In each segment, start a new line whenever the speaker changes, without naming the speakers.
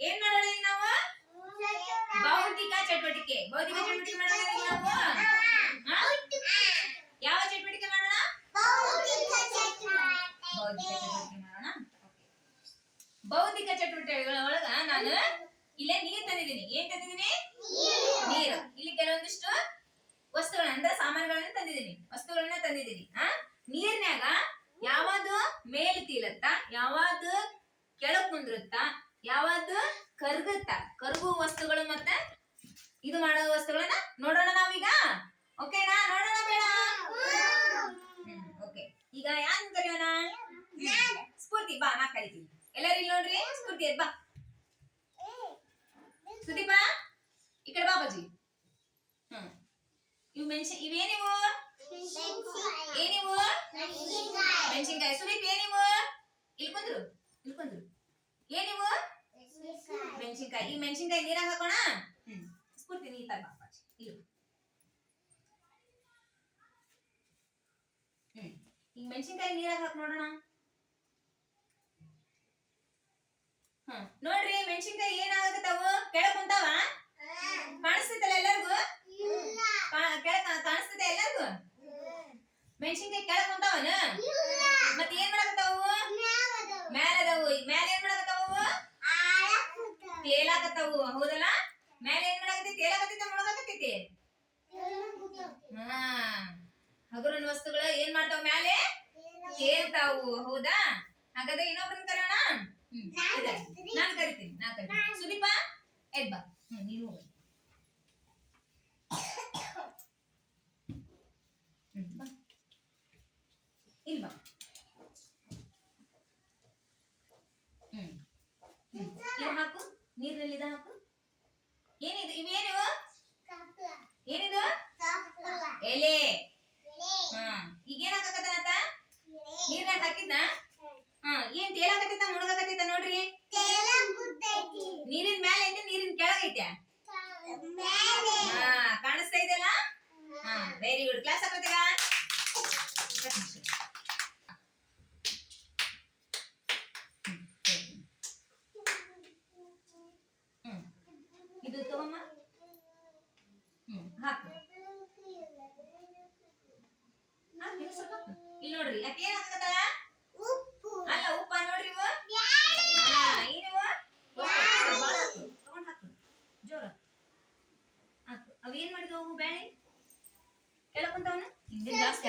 ಏನ್ ಮಾಡೋಣ ನಾವು? ಭೌತಿಕ ಚಟುವಟಿಕೆ. ಭೌತಿಕ ಚಟುವಟಿಕೆ ಮಾಡೋಣ ನಾವು? ಯಾವ ಚಟುವಟಿಕೆ ಮಾಡೋಣ ಭೌತಿಕ ಚಟುವಟಿಕೆ. ಮಾಡೋಣ? ಭೌತಿಕ ಚಟುವಟಿಕೆಗಳ ಒಳಗ ನಾನು ಇಲ್ಲೇ ನೀರ್ ತಂದಿದ್ದೀನಿ. ಏನ್ ತಂದಿದ್ದೀನಿ? ನೀರು. ಇಲ್ಲಿ ಕೆಲವೊಂದಿಷ್ಟು ವಸ್ತುಗಳನ್ನ ಅಂದ್ರೆ ಸಾಮಾನುಗಳನ್ನ ತಂದಿದ್ದೀನಿ. ವಸ್ತುಗಳನ್ನ ತಂದಿದ್ದೀನಿ. ಆ ನೀರ್ನ್ಯಾಗ ಯಾವದು ಮೇಲ್ ತೀಲತ್ತ ಯಾವುದು ಕೆಳಗ್ ಕುಂದ್ರುತ್ತ ಯಾವುದು? ಕರ್ಗುತ್ತ ಕರ್ಗುವ ವಸ್ತುಗಳು ಮತ್ತೆ ಇದು ಮಾಡೋ ವಸ್ತುಗಳನ್ನ ನೋಡೋಣ ನಾವೀಗ? ಓಕೆನಾ ನೋಡೋಣ ಬೇಡ? ಓಕೆ ಈಗ ಯಾನ್ ಕರೆಯೋಣ? ಸ್ಫೂರ್ತಿ ಬಾ ನಾ ಕರಿತೀನಿ. ಎಲ್ಲರೂ ಇಲ್ಲಿ ನೋಡ್ರಿ? ಸ್ಫೂರ್ತಿ ಬಾ. ಸುದೀಪ ಈ ಕಡೆ ಬಾ ಬಜ್ಜಿ ಹ್ಮ್. ಇವು ಮೆಣಸಿನ ಇವೇನಿವು ಏನಿವು? ಮೆಣಸಿನ್ಕಾಯಿ. ಸುದೀಪ್ ಏನಿವು? ಇಲ್ಲಿ ಕುಂದ್ರು ಇಲ್ಲಿ ಕುಂದ್ರು. ಏನಿವು? ಮೆಣಸಿನ್ಕಾಯಿ. ಈ ಮೆಣಸಿನ್ಕಾಯಿ ನೀರಾಗ ಹಾಕೋಣ? ಹ್ಮ್. ಈ ನೀ ತರ ಇಲ್ಲಿ ಈಗ ಮೆಣಸಿನ್ಕಾಯಿ ನೀರಾಗ ಹಾಕ್ ನೋಡೋಣ. ಹ್ಮ್. ನೋಡ್ರಿ ಮೆಣಸಿನ್ಕಾಯಿ ಏನಾಗತ್ತವು ಕೆಳಗ್ ಕುಂತಾವ? ಕಾಣಿಸ್ತೈತಲ್ಲ ಎಲ್ಲರಿಗೂ? ಕೆಳಗ್ ಕಾಣಿಸ್ತೈತೆ ಎಲ್ಲರಿಗೂ? ಮೆಣಸಿನ್ಕಾಯಿ ಕೆಳಗ್ ಕುಂತಾವನ? ಮತ್ತೆ ಏನ್ ಮಾಡಕತ್ತಾವು? ಮ್ಯಾಲ ಅದಾವು. ಈಗ ಮ್ಯಾಲ ತೇಲಾಕತ್ತಾವು. ಹೌದಲ್ಲ? ಮೇಲೆ ಏನ್ ಮಾಡಕತ್ತಿ? ತೇಲಾಕತ್ತೈತಿ ಮುಳುಗಾಕತ್ತೈತಿ ಹಾ. ಹಗುರನ ವಸ್ತುಗಳು ಏನ್ ಮಾಡ್ತಾವ ಮ್ಯಾಲೆ? ತೇಲ್ತಾವು ಹೌದಾ? ಹಾಗಾದ್ರೆ ಇನ್ನೊಬ್ರನ್ನ ಕರೆಯೋಣ. ನಾನ್ ಕರಿತೀನಿ. ನಾ ಕರಿತೀನಿ. ಸುದೀಪ ಎದ್ ಬಾ ಹ್ಮ್ ನೀನು ಹೋಗು. ಹ್ಮ್ ಬಾ ಇಲ್ಲಿ ಬಾ ಹ್ಮ್ ಹ್ಮ್ ಇದು ಹಾಕು ನೀರಿನಲ್ಲಿ ಇದು ಹಾಕು ಏನಿದು ಇವೇನಿವು ಏನಿದು ಎಲೆ. ಹಾ, ಈಗ ಏನ್ ಹಾಕಕತ್ತಾನಂತ ನೀರ್ನಾಗ ಹಾಕಿದ್ನ? ಹಾ, ಏನ್ ತೇಲಾಗತ್ತ ಮುಳುಗಾಕತ್ತಿತ್ತ ನೋಡ್ರಿ. ನೀರಿನ ಮೇಲೆ ಐತೆ, ನೀರಿನ ಕೆಳಗೈತೆ ಹಾ, ಕಾಣಿಸ್ತಾ ಇದೆಯಲ್ಲ? ಹಾ ವೆರಿ ಗುಡ್ ಕ್ಲಾಸ್ ಹ್ಮ್, ಇದು ತಗೊಮ್ಮ. ಹ್ಮ್, ಹಾಕು ಹಾಕು, ಇದು ಸ್ವಲ್ಪ ಹಾಕು. ಇಲ್ಲಿ ನೋಡ್ರಿ. ಏನ್ ಉಪ್ಪು. ಅಲ್ಲ ಉಪ್ಪ ನೋಡ್ರಿ ಜೋರ. ಅವೇನ್ ಮಾಡಿದವು ಅವು ಬ್ಯಾಳಿ? ಕೆಳಗ್ ಕುಂತಾವನ? ಜಾಸ್ತಿ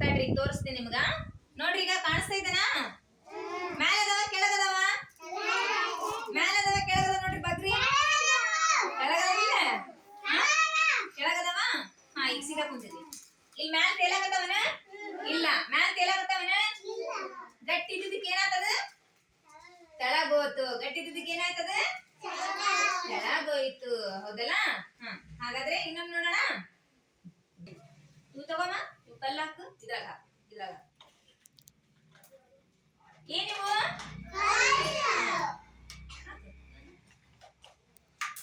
ತಡ್ರಿ ತೋರಿಸ್ತೀನಿ ನಿಮ್ಗ. ನೋಡ್ರಿ ಈಗ ಕಾಣಿಸ್ತಾ ಇದ್ದಿದ್ದಕ್ಕೆ ಏನಾಯ್ತದ? ತೆಳಗೋಯ್ತು ಹೌದಲ್ಲ? ಹಾ ಹಾಗಾದ್ರೆ ಇನ್ನೊಂದು ನೋಡೋಣ. ಇವು ತಗೋಮ ಇವು ಕಲ್ಲಾಕು ಹಾಕು. ಇದ್ರಾಗ ಇದ್ರಾಗ. ಏನಿವು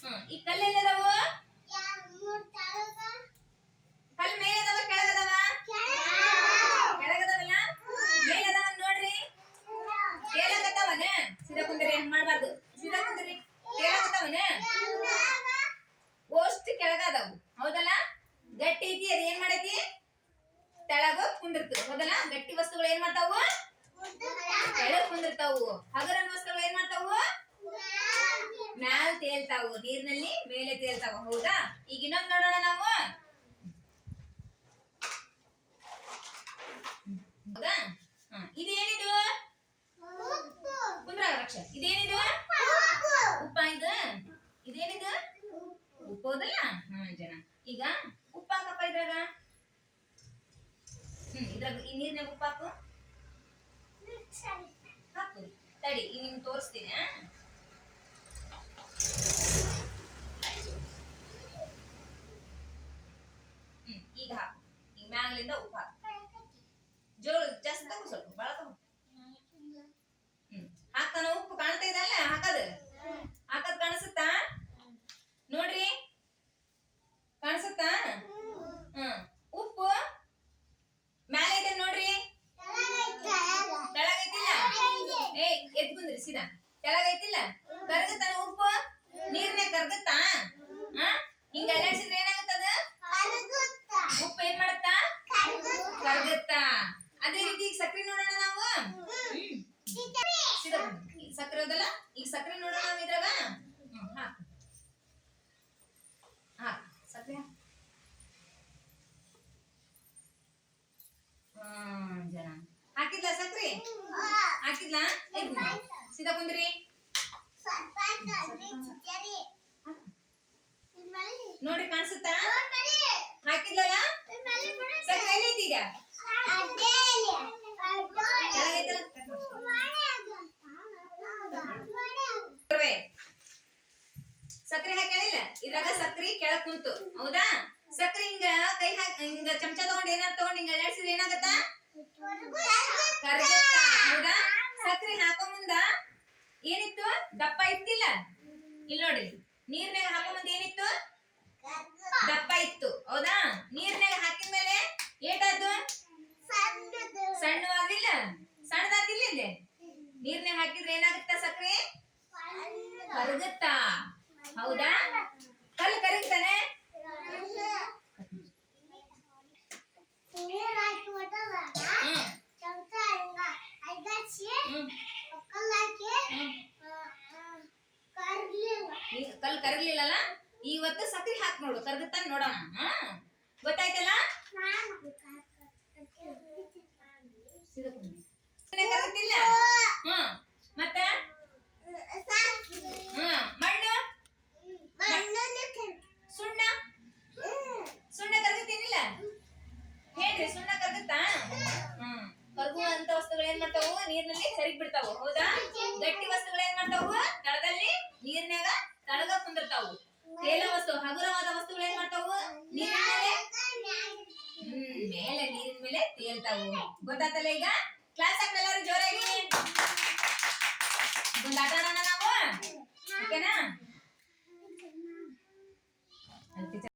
ಹ್ಮ್ ಈ ಕಲ್ಲೆಲ್ಲದವು ಕಲ್ಲು ಮೇಲದವ ಕೆಳಗದವ ಕೆಳಗದವಲ್ಲ ಮೇಲದವ ನೋಡ್ರಿ ತೇಲಾಕತ್ತವನ ಸೀದಾ ಕುಂದ್ರಿ ಹಂಗ್ ಮಾಡ್ಬಾರ್ದು ಸೀದಾ ಕುಂದ್ರಿ ತೇಲಾಕತ್ತವನ ಓಷ್ಟು ಕೆಳಗದವು ಹೌದಲ್ಲ ಗಟ್ಟಿ ಐತಿ ಅದ ಏನ್ ಮಾಡೈತಿ ತೆಳಗ ಕುಂದಿರ್ತದೆ. ಹೌದಲ್ಲ ಗಟ್ಟಿ ವಸ್ತುಗಳು ಏನ್ ಮಾಡ್ತಾವು? ತೆಳಗ್ ಕುಂದಿರ್ತಾವು. ಹಗರನ ವಸ್ತುಗಳು ಏನ್ ಮಾಡ್ತಾವು? ಮ್ಯಾಲ್ ತೇಲ್ತಾವು. ನೀರ್ನಲ್ಲಿ ಮೇಲೆ ತೇಲ್ತಾವ. ಹೌದಾ? ಈಗ ಇನ್ನೊಂದ್ ನೋಡೋಣ ನಾವು. ಹೌದಾ? ಇದೇನಿದು? ಕುಂದ್ರ ರಕ್ಷ ಇದೇನಿದು? ಉಪ್ಪ ಇದು? ಇದೇನಿದು? ಉಪ್ಪು ಹೌದಲ್ಲ? ಹಾ, ಜನ. ಈಗ ಉಪ್ಪು ಹಾಕಪ್ಪ ಇದ್ರಾಗ. ಇದ್ರಾಗ ಈ ನೀರ್ನಾಗ ಉಪ್ಪು ಹಾಕು? ಹಾಕು. ತಡಿ ಈ ನಿಮ್ಗೆ ತೋರಿಸ್ತೀನಿ ಈಗ ಹಾಕು. ಈಗ ಮ್ಯಾಲಿಂದ ಉಪ್ಪು ಹಾಕು ಜೋಳ ಜಾಸ್ತಿ ತಗೋ ಸ್ವಲ್ಪ ಭಾಳ ತಗೋ ಹ್ಮ್ ಹಾಕ್ತಾನ ಉಪ್ಪು ಕಾಣ್ತಾ ಇದಲ್ಲ ಹಾಕದು ಹಾಕದ್ ಕಾಣಿಸುತ್ತಾ ನೋಡ್ರಿ ಕಾಣಿಸುತ್ತಾ ಹ್ಮ್ ಉಪ್ಪು ಮ್ಯಾಲೆ ಇದೆ ನೋಡ್ರಿ ತೆಳಗೈತಿಲ್ಲ ಎದ್ ಕುಂದ್ರಿ ಸೀದಾ ಕೆಳಗೈತಿಲ್ಲ ಕರಗತ್ತಾನ ಉಪ್ಪು ನೀರ್ನ್ಯಾಗ ಕರ್ಗತ್ತಾ ಆ ಹಿಂಗ ಅಲ್ಲಾಡ್ಸಿದ್ರೆ ಏನಾಗುತ್ತದ ಉಪ್ಪು ಏನ್ ಮಾಡತ್ತಾ ಕರ್ಗತ್ತಾ ಅದೇ ರೀತಿ ಈಗ ಸಕ್ರೆ ನೋಡೋಣ ನಾವು ಹ್ಮ್. ಸೀದಾ ಕುಂದ್ರು. ಈಗ ಸಕ್ರೆ ಹೋದಲ್ಲ ಈಗ ಸಕ್ರೆ ನೋಡೋಣ ನಾವು ಇದ್ರಾಗ ಹ್ಮ್ ಹಾಕ್ ಹಾಕ್ ಸಕ್ರೆ ಹಾಕ್. ಹ್ಮ್ ಜನ ಹಾಕಿದ್ಲಾ ಸಕ್ರೆ ಹಾಕಿದ್ಲಾ ಎದ್ ಕುಂದ್ರು. ಸೀದಾ ಕುಂದ್ರಿ ನೋಡ್ರಿ ಕಾಣಿಸುತ್ತಾ ಹಾಕಿದ್ಲಲ್ಲ ಸಕ್ರೆ ಎಲ್ಲೈತಿ ಈಗ ಕೆಳಗೈತಲ್ಲ ಸಕ್ರೆ ಹಾಕಿಲ್ಲ ಇದ್ರಾಗ ಸಕ್ರಿ ಕೆಳಗ್ ಕುಂತು. ಹೌದಾ? ಸಕ್ರಿ ಹಿಂಗ ಕೈ ಹಾಕಿ, ಹಿಂಗ ಚಮಚ ತಗೊಂಡ್ ಏನಾರ ತಗೊಂಡ್ ಹಿಂಗ ಏನಾಗತ್ತ? ಕರಗತ್ತ. ಹೌದಾ? ಸಕ್ರಿ ಹಾಕೋ ಮುಂದ ಏನಿತ್ತು? ದಪ್ಪ ಇತ್ತಿಲ್ಲ? ಇಲ್ಲ ನೋಡ್ರಿ. ನೀರ್ನಾಗ ಹಾಕೋ ಮುಂದ ಏನಿತ್ತು? ದಪ್ಪ ಇತ್ತು. ಹೌದಾ? ನೀರ್ನಾಗ ಹಾಕಿದ್ಮೇಲೆ ಏಟಾಯ್ತು? ಸಣ್ಣವಾಗಿಲ್ಲ? ಸಣ್ಣದಾಗಿಲ್ಲ ಇಲ್ಲಿ? ನೀರ್ನಾಗ ಹಾಕಿದ್ರೆ ಏನಾಗುತ್ತ ಸಕ್ರೆ? ಕರಗುತ್ತಾ. ಹೌದಾ? ಕಲ್ಲು ಕರಗ್ತಾನೆ ಕಲ್ಲು ಕರಗ್ಲಿಲ್ಲಲ್ಲ? ಇವತ್ತು ಸಕ್ರಿ ಹಾಕ್ ನೋಡು ಕರಗುತ್ತಾನೆ ನೋಡೋಣ. ಗೊತ್ತಾಯ್ತಲ್ಲ ಸೀದಾ ಕುಂದ್ರಿ. ಸುಮ್ನೆ ಕರಗುತ್ತಿಲ್ಲ ಹ್ಮ್ ಮತ್ತ ಹ್ಮ್ ಮಣ್ಣು ಸುಣ್ಣ ಸುಣ್ಣ ಕರಗುತ್ತೇನಿಲ್ಲ ಹೇಳ್ರಿ ಸುಣ್ಣ ಕರಗುತ್ತಾ ಹ್ಮ್ ಕರಗುವಂತ ವಸ್ತುಗಳು ಏನ್ ಮಾಡ್ತಾವು? ನೀರಿನಲ್ಲಿ ಸರಿಗ್ ಬಿಡ್ತಾವು. ಹೌದಾ? ಗಟ್ಟಿ ವಸ್ತುಗಳು ಏನ್ ಮಾಡ್ತಾವು? ತಳದಲ್ಲಿ ನೀರಿನಾಗ ತಳಗ ಕುಂದಿರ್ತಾವು. ತೇಲ ವಸ್ತು, ಹಗುರವಾದ ವಸ್ತುಗಳು ಏನ್ ಮಾಡ್ತಾವು? ನೀರಿನ ಮೇಲೆ ಹ್ಮ್, ಮೇಲೆ ನೀರಿನ ಮೇಲೆ ತೇಲ್ತಾವು. ಗೊತ್ತಾತಲ್ಲ ಈಗ? ಕ್ಲಾಸ್ ಹಾಕ್ಲೆಲ್ಲಾರು ಜೋರಾಗಿ? ಒಂದು ನಾವು? ಓಕೆನಾ?